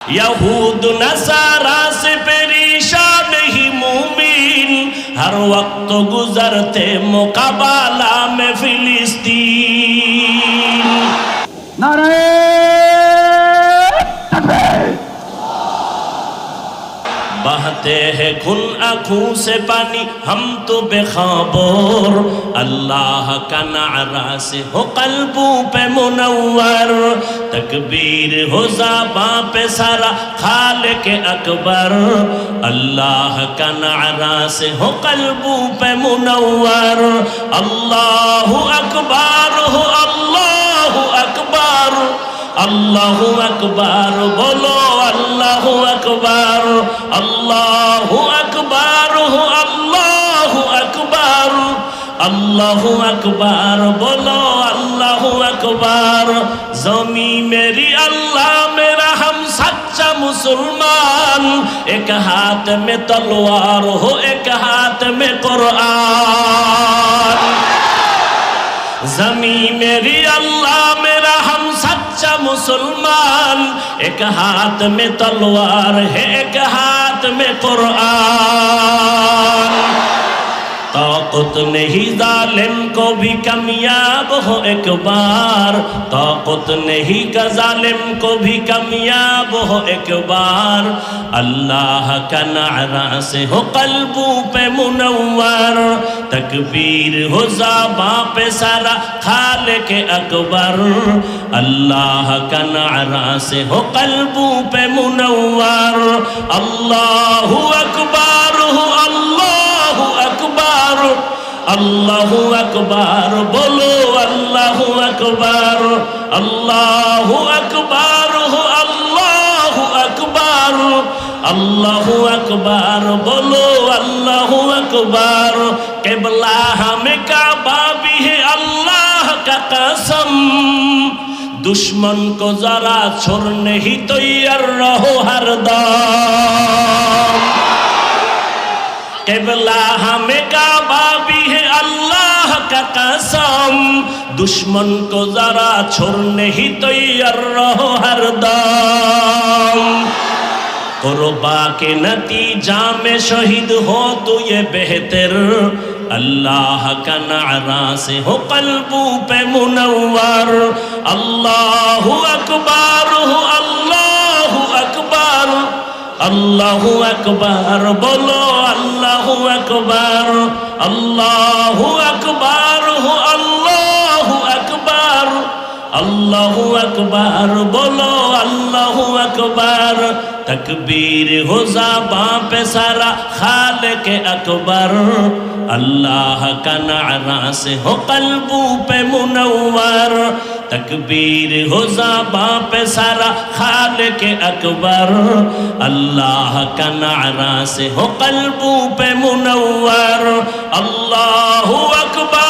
یہود نصارا سے پریشان ہی مومن ہر وقت گزرتے مقابلہ میں فلسطین۔ نعرہ بہتے ہیں کھل آنکھوں سے پانی ہم تو بے خبر اللہ کا نعرہ سے ہو قلبوں پہ منور تکبیر ہو زباں پہ سارا خالق اکبر اللہ کا نعرہ سے ہو قلبوں پہ منور اللہ اکبر ہو اللہ আল্লাহ আকবার, বলো আল্লাহ আকবার আল্লাহ আকবার আল্লাহ আকবার আল্লাহ আকবার, বলো আল্লাহ আকবার জমি মেরি আল্লাহ মেরা হাম সচ্চা মুসলমান, এক হাত মে তলোয়ার হো, এক হাত মে কোরআন। জমি মেরি আল্লাহ মে মুসলমান এক হাত মে তলোয়ার হে এক হাত মে কোরআন। طاقت نہیں ظالم کو بھی کمیاب ہو ایک بار۔ طاقت نہیں کا ظالم کو بھی کمیاب ہو ایک بار۔ اللہ کا نعرہ سے ہو قلبوں پہ منور۔ تکبیر ہو زابا پہ سارا خالق اکبر۔ اللہ کا نعرہ سے ہو قلبوں پہ منور۔ اللہ अल्लाह अकबर बोलो अल्लाह अकबर अल्लाह अकबर हो अल्लाह अकबर अल्लाह अकबर बोलो अल्लाह अकबर केबला हमें काबा भी है अल्लाह का कसम दुश्मन को जरा छोड़ने ही तैयार रहो हरदम केबला हमें काबा भी है अल्लाह का कसम दुश्मन को जरा छोड़ने ही तैयार रहो हरदम कुर्बा के नतीजा में शहीद हो तो ये बेहतर अल्लाह का नारा से हो कल्बों पे मुनव्वर अल्लाह अकबर हो अल्लाह अकबर अल्लाह अकबर बोलो আল্লাহু আকবার আল্লাহু আকবার হু আল্লাহু আকবার আল্লাহু আকবার বলো আকবর তকবীর হো জাবা পে সারা খালেক আকবর اللہ کا نعرہ سے ہو قلبوں پہ منور تکبیر ہو زباں پہ سارا خالق اکبر اللہ کا نعرہ سے ہو قلبوں پہ منور اللہ اکبر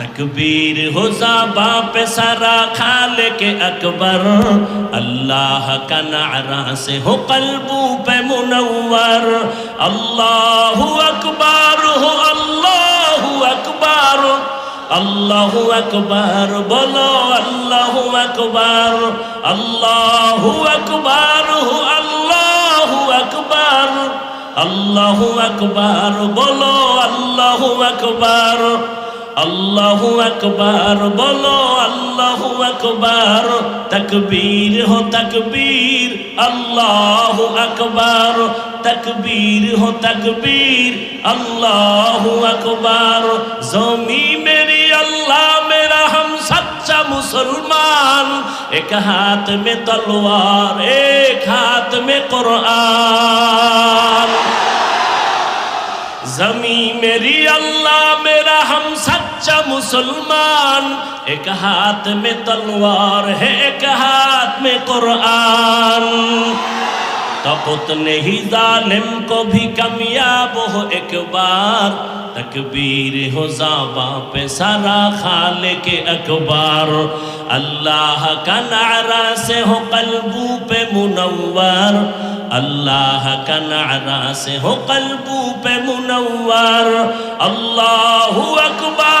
तकबीर हो जाबा पे सारा खाल के अकबर अल्लाह का नारा से हो कल्बों पे मुनव्वर अल्लाह अकबर हो अल्लाह अकबर अल्लाह अकबर बोलो अल्लाह अकबर अल्लाह अकबर हो अल्लाह अकबर अल्लाह अकबर बोलो अल्लाह अकबर আল্লাহু আকবার, বলো আল্লাহু আকবার। তাকবীর হো তাকবীর, আল্লাহু আকবার। তাকবীর হো তাকবীর, আল্লাহু আকবার। জমি মেরি আল্লাহ, মেরা হাম সচ্চা মুসলমান। এক হাত মে তলোয়ার, এক হাত মে কোরআন। জমি মেরি আল্লাহ, মেরা হাম সচ্চা سچا مسلمان، ایک ہاتھ میں تلوار ہے، ایک ہاتھ میں قرآن۔ تبت نہیں ظالم کو بھی کمیاب ہو ایک بار، تکبیر ہو زاباں پہ سارا خالق اکبار اللہ کا نعرہ سے ہو قلبوں پہ منور۔ اللہ کا نعرہ سے ہو قلبوں پہ منور۔ اللہ اکبار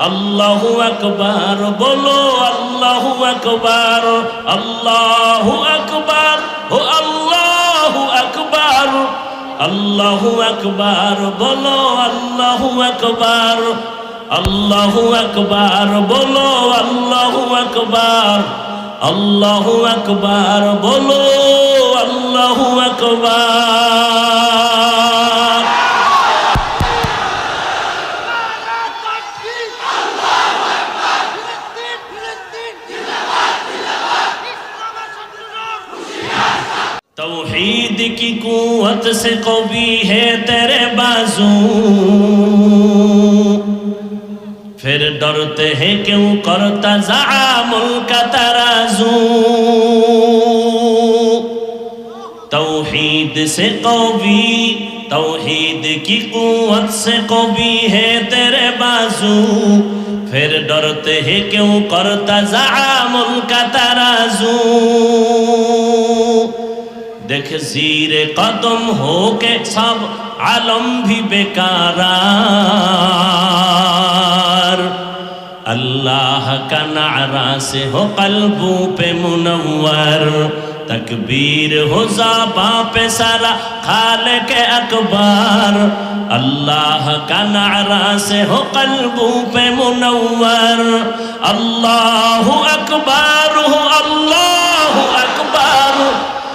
আল্লাহু আকবার, বলো আল্লাহু আকবার আল্লাহু আকবার, ও আল্লাহু আকবার আল্লাহু আকবার, বলো আল্লাহু আকবার আল্লাহু আকবার, বলো আল্লাহু আকবার আল্লাহু আকবার, বলো আল্লাহু আকবার। জগত সে কবি হে তেরে বাজু ফির ডরতে হে কেউ করতা জামুল কাতারাজু توحید سے قوی توحید کی قوت سے قوی ہے تیرے بازو پھر ڈرتے ہیں کیوں کرتا زعام کا ترازو देख जीरे कदम हो के सब आलम भी बेकारार अल्लाह का नारा से हो कल्बों पे मुनव्वर तकबीर हो जाबा पे सारा खाल के अकबार अल्लाह का नारा से हो कल्बों पे मुनव्वर अल्लाह अकबर हो अल्लाह अकबर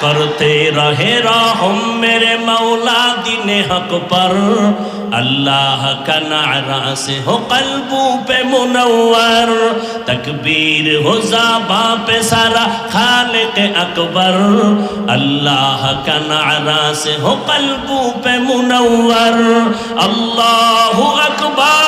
کرتے رہے راہم میرے مولا دین حق پر اللہ کا نعرہ سے ہو قلبوں پہ منور تکبیر ہو زابا پہ سارا خالق اکبر اللہ کا نعرہ سے ہو قلبوں پہ منور اللہ اکبر